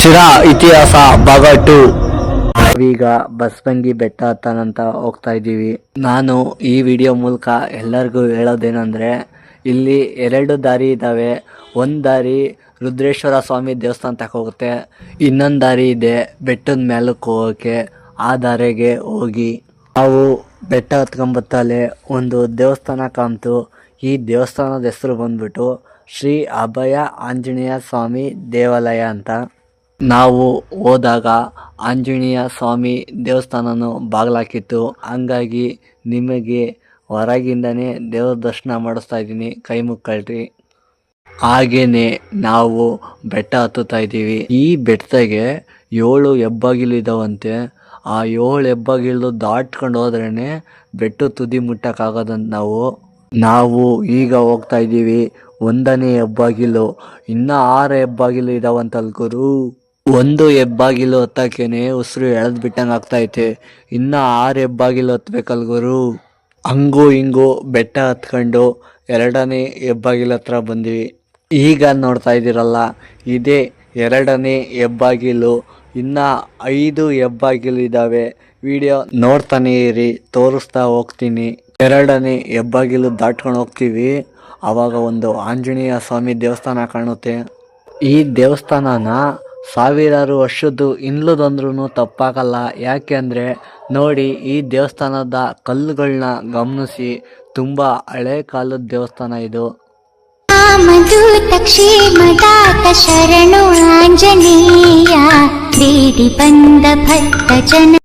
ಶಿರಾ ಇತಿಹಾಸ ಭಾಗ ಟು. ನಾವೀಗ ಬಸ್ಬಂಗಿ ಬೆಟ್ಟ ಹತ್ತನಂತ ಹೋಗ್ತಾ ಇದ್ದೀವಿ. ನಾನು ಈ ವಿಡಿಯೋ ಮೂಲಕ ಎಲ್ಲರಿಗೂ ಹೇಳೋದೇನೆಂದರೆ, ಇಲ್ಲಿ ಎರಡು ದಾರಿ ಇದ್ದಾವೆ ಒಂದು ದಾರಿ ರುದ್ರೇಶ್ವರ ಸ್ವಾಮಿ ದೇವಸ್ಥಾನ ತಕ್ಕ ಹೋಗುತ್ತೆ. ಇನ್ನೊಂದು ದಾರಿ ಇದೆ ಬೆಟ್ಟದ ಮೇಲಕ್ಕೆ ಹೋಗೋಕ್ಕೆ ಆ ದಾರಿಗೆ ಹೋಗಿ ನಾವು ಬೆಟ್ಟ ಹತ್ಕೊಂಬತ್ತಲೆ ಒಂದು ದೇವಸ್ಥಾನ ಕಾಣ್ತು. ಈ ದೇವಸ್ಥಾನದ ಹೆಸರು ಬಂದ್ಬಿಟ್ಟು ಶ್ರೀ ಅಭಯ ಆಂಜನೇಯ ಸ್ವಾಮಿ ದೇವಾಲಯ ಅಂತ. ನಾವು ಹೋದಾಗ ಆಂಜನೇಯ ಸ್ವಾಮಿ ದೇವಸ್ಥಾನನು ಬಾಗಿಲಾಕಿತ್ತು. ಹಂಗಾಗಿ ನಿಮಗೆ ಹೊರಗಿಂದನೇ ದೇವರ ದರ್ಶನ ಮಾಡಿಸ್ತಾ ಇದ್ದೀನಿ, ಕೈ ಮುಕ್ಕಳ್ರಿ ಹಾಗೇನೆ ನಾವು ಬೆಟ್ಟ ಹತ್ತುತ್ತಾ ಇದ್ದೀವಿ. ಈ ಬೆಟ್ಟದಾಗೆ ಏಳು ಹೆಬ್ಬಾಗಿಲು ಇದ್ದಾವಂತೆ ಆ ಏಳು ಹೆಬ್ಬಾಗಿಲು ದಾಟ್ಕೊಂಡು ಹೋದ್ರೇ ಬೆಟ್ಟ ತುದಿ ಮುಟ್ಟಕ್ಕಾಗೋದಂತ ನಾವು. ನಾವು ಈಗ ಹೋಗ್ತಾ ಇದ್ದೀವಿ. ಒಂದನೇ ಹೆಬ್ಬಾಗಿಲು. ಇನ್ನೂ ಆರು ಹೆಬ್ಬಾಗಿಲು ಇದಾವಂತಲ್ ಗುರು. ಒಂದು ಹೆಬ್ಬಾಗಿಲು ಹತ್ತಕ್ಕೇನೆ ಉಸಿರು ಎಳೆದ್ ಬಿಟ್ಟಂಗೆ ಆಗ್ತೈತೆ. ಇನ್ನ ಆರು ಹೆಬ್ಬಾಗಿಲು ಹತ್ಬೇಕಲ್ ಗುರು. ಹಂಗು ಹಿಂಗು ಬೆಟ್ಟ ಹತ್ಕೊಂಡು ಎರಡನೇ ಹೆಬ್ಬಾಗಿಲು ಹತ್ರ ಬಂದ್ವಿ. ಈಗ ನೋಡ್ತಾ ಇದ್ದೀರಲ್ಲ, ಇದೇ ಎರಡನೇ ಹೆಬ್ಬಾಗಿಲು. ಇನ್ನ ಐದು ಹೆಬ್ಬಾಗಿಲು ಇದ್ದಾವೆ ವಿಡಿಯೋ ನೋಡ್ತಾನೆ ಇರಿ, ತೋರಿಸ್ತಾ ಹೋಗ್ತೀನಿ. ಎರಡನೇ ಹೆಬ್ಬಾಗಿಲು ದಾಟ್ಕೊಂಡು ಹೋಗ್ತೀವಿ. ಆವಾಗ ಒಂದು ಆಂಜನೇಯ ಸ್ವಾಮಿ ದೇವಸ್ಥಾನ ಕಾಣುತ್ತೆ. ಈ ದೇವಸ್ಥಾನನ ಸಾವಿರಾರು ವರ್ಷದ್ದು ಇನ್ಲುದಂದ್ರೂ ತಪ್ಪಾಗಲ್ಲ. ಯಾಕೆ ಅಂದರೆ ನೋಡಿ, ಈ ದೇವಸ್ಥಾನದ ಕಲ್ಲುಗಳನ್ನ ಗಮನಿಸಿ ತುಂಬ ಹಳೆ ಕಾಲದ ದೇವಸ್ಥಾನ ಇದು. ಶರಣು ಆಂಜನೇಯ ಬಂದ ಭಕ್ತ ಜನ